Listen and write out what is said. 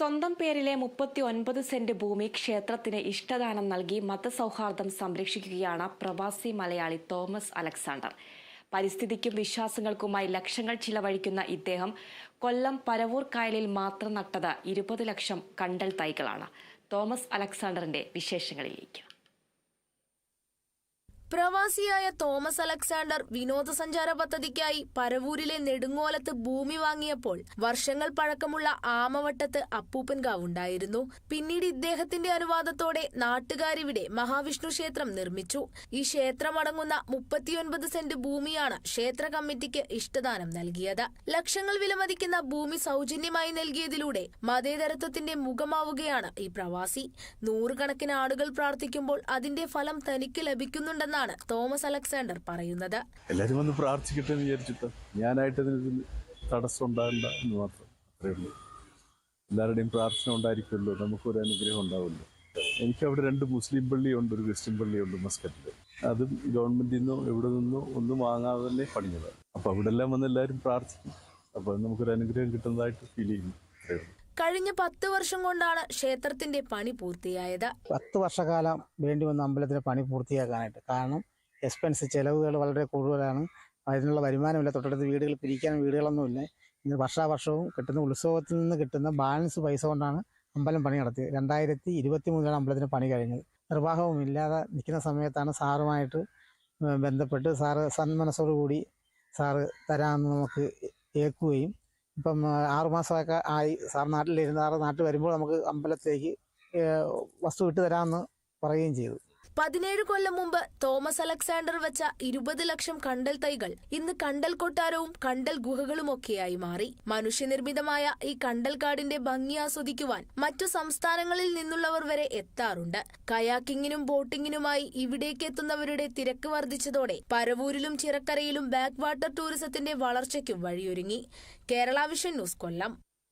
സ്വന്തം പേരിലെ മുപ്പത്തി ഒൻപത് സെന്റ് ഭൂമി ക്ഷേത്രത്തിന് ഇഷ്ടദാനം നൽകി മതസൗഹാർദ്ദം സംരക്ഷിക്കുകയാണ് പ്രവാസി മലയാളി തോമസ് അലക്സാണ്ടർ. പരിസ്ഥിതിക്കും വിശ്വാസങ്ങൾക്കുമായി ലക്ഷങ്ങൾ ചിലവഴിക്കുന്ന ഇദ്ദേഹം കൊല്ലം പരവൂർ കായലിൽ മാത്രം നട്ടത് ഇരുപത് ലക്ഷം കണ്ടൽ തൈകളാണ്. തോമസ് അലക്സാണ്ടറിന്റെ വിശേഷങ്ങളിലേക്ക്. പ്രവാസിയായ തോമസ് അലക്സാണ്ടർ വിനോദസഞ്ചാര പദ്ധതിക്കായി പരവൂരിലെ നെടുങ്ങോലത്ത് ഭൂമി വാങ്ങിയപ്പോൾ വർഷങ്ങൾ പഴക്കമുള്ള ആമവട്ടത്ത് അപ്പൂപ്പൻകാവുണ്ടായിരുന്നു പിന്നീട് ഇദ്ദേഹത്തിന്റെ അനുവാദത്തോടെ നാട്ടുകാരിവിടെ മഹാവിഷ്ണു ക്ഷേത്രം നിർമ്മിച്ചു. ഈ ക്ഷേത്രമടങ്ങുന്ന മുപ്പത്തിയൊൻപത് സെന്റ് ഭൂമിയാണ് ക്ഷേത്ര കമ്മിറ്റിക്ക് ഇഷ്ടദാനം നൽകിയത്. ലക്ഷങ്ങൾ വിലമതിക്കുന്ന ഭൂമി സൗജന്യമായി നൽകിയതിലൂടെ മതേതരത്വത്തിന്റെ മുഖമാവുകയാണ് ഈ പ്രവാസി. നൂറുകണക്കിന് ആളുകൾ പ്രാർത്ഥിക്കുമ്പോൾ അതിന്റെ ഫലം തനിക്ക് ലഭിക്കുന്നുണ്ടെന്നാണ് തോമസ് അലക്സാണ്ടർ പറയുന്നത്. എല്ലാവരും വന്ന് പ്രാർത്ഥിക്കട്ടെ എന്ന് വിചാരിച്ചിട്ട്. ഞാനായിട്ട് ഇതിന് തടസ്സം ഉണ്ടാകണ്ട എന്ന് മാത്രം. അത്രേ ഉള്ളൂ. എല്ലാവരുടെയും പ്രാർത്ഥന ഉണ്ടായിരിക്കുമല്ലോ. നമുക്കൊരു അനുഗ്രഹം ഉണ്ടാവുമല്ലോ. എനിക്ക് അവിടെ രണ്ട് മുസ്ലിം പള്ളിയുണ്ട് ഒരു ക്രിസ്ത്യൻ പള്ളിയുണ്ട് മസ്കറ്റിൽ അതും ഗവൺമെന്റിൽ നിന്നോ എവിടെ നിന്നോ ഒന്നും വാങ്ങാതെ തന്നെ പണിഞ്ഞത് അപ്പോൾ അവിടെ എല്ലാം വന്ന് എല്ലാവരും പ്രാർത്ഥിക്കും. അപ്പോൾ നമുക്കൊരു അനുഗ്രഹം കിട്ടുന്നതായിട്ട് ഫീൽ ചെയ്യുന്നു. കഴിഞ്ഞ പത്ത് വർഷം കൊണ്ടാണ് ക്ഷേത്രത്തിന്റെ പണി പൂർത്തിയായത്. പത്ത് വർഷക്കാലം വേണ്ടി വന്ന അമ്പലത്തിന്റെ പണി പൂർത്തിയാക്കാനായിട്ട്. കാരണം എക്സ്പെൻസ് ചെലവുകൾ വളരെ കൂടുതലാണ്. അതിനുള്ള വരുമാനമില്ല. തൊട്ടടുത്ത് വീടുകൾ പിരിക്കാൻ വീടുകളൊന്നുമില്ല. ഇന്ന് വർഷാവർഷവും കിട്ടുന്ന ഉത്സവത്തിൽ നിന്ന് കിട്ടുന്ന ബാലൻസ് പൈസ കൊണ്ടാണ് അമ്പലം പണി നടത്തിയത്. രണ്ടായിരത്തി ഇരുപത്തി മൂന്നിലാണ് അമ്പലത്തിന് പണി കഴിഞ്ഞത്. നിർവാഹവും ഇല്ലാതെ നിൽക്കുന്ന സമയത്താണ് സാറുമായിട്ട് ബന്ധപ്പെട്ട് സാറ് സന്മനസ്സോടുകൂടി സാറ് തരാമെന്ന് നമുക്ക് ഏൽക്കുകയും ഇപ്പം ആറുമാസമൊക്കെ ആയി. സാർ നാട്ടിലിരുന്ന് സാറ് നാട്ടിൽ വരുമ്പോൾ നമുക്ക് അമ്പലത്തിലേക്ക് വസ്തു ഇട്ട് തരാമെന്ന് പറയുകയും ചെയ്തു. പതിനേഴ് കൊല്ലം മുമ്പ് തോമസ് അലക്സാണ്ടർ വെച്ച ഇരുപത് ലക്ഷം കണ്ടൽ തൈകൾ ഇന്ന് കണ്ടൽ കൊട്ടാരവും കണ്ടൽ ഗുഹകളുമൊക്കെയായി മാറി. മനുഷ്യനിർമ്മിതമായ ഈ കണ്ടൽ കാടിന്റെ ഭംഗി ആസ്വദിക്കുവാൻ മറ്റു സംസ്ഥാനങ്ങളിൽ നിന്നുള്ളവർ വരെ എത്താറുണ്ട്. കയാക്കിങ്ങിനും ബോട്ടിങ്ങിനുമായി ഇവിടേക്ക് എത്തുന്നവരുടെ തിരക്ക് വർദ്ധിച്ചതോടെ പരവൂരിലും ചിറക്കരയിലും ബാക്ക് വാട്ടർ ടൂറിസത്തിന്റെ വളർച്ചയ്ക്കും വഴിയൊരുങ്ങി. Kerala vision news Kollam.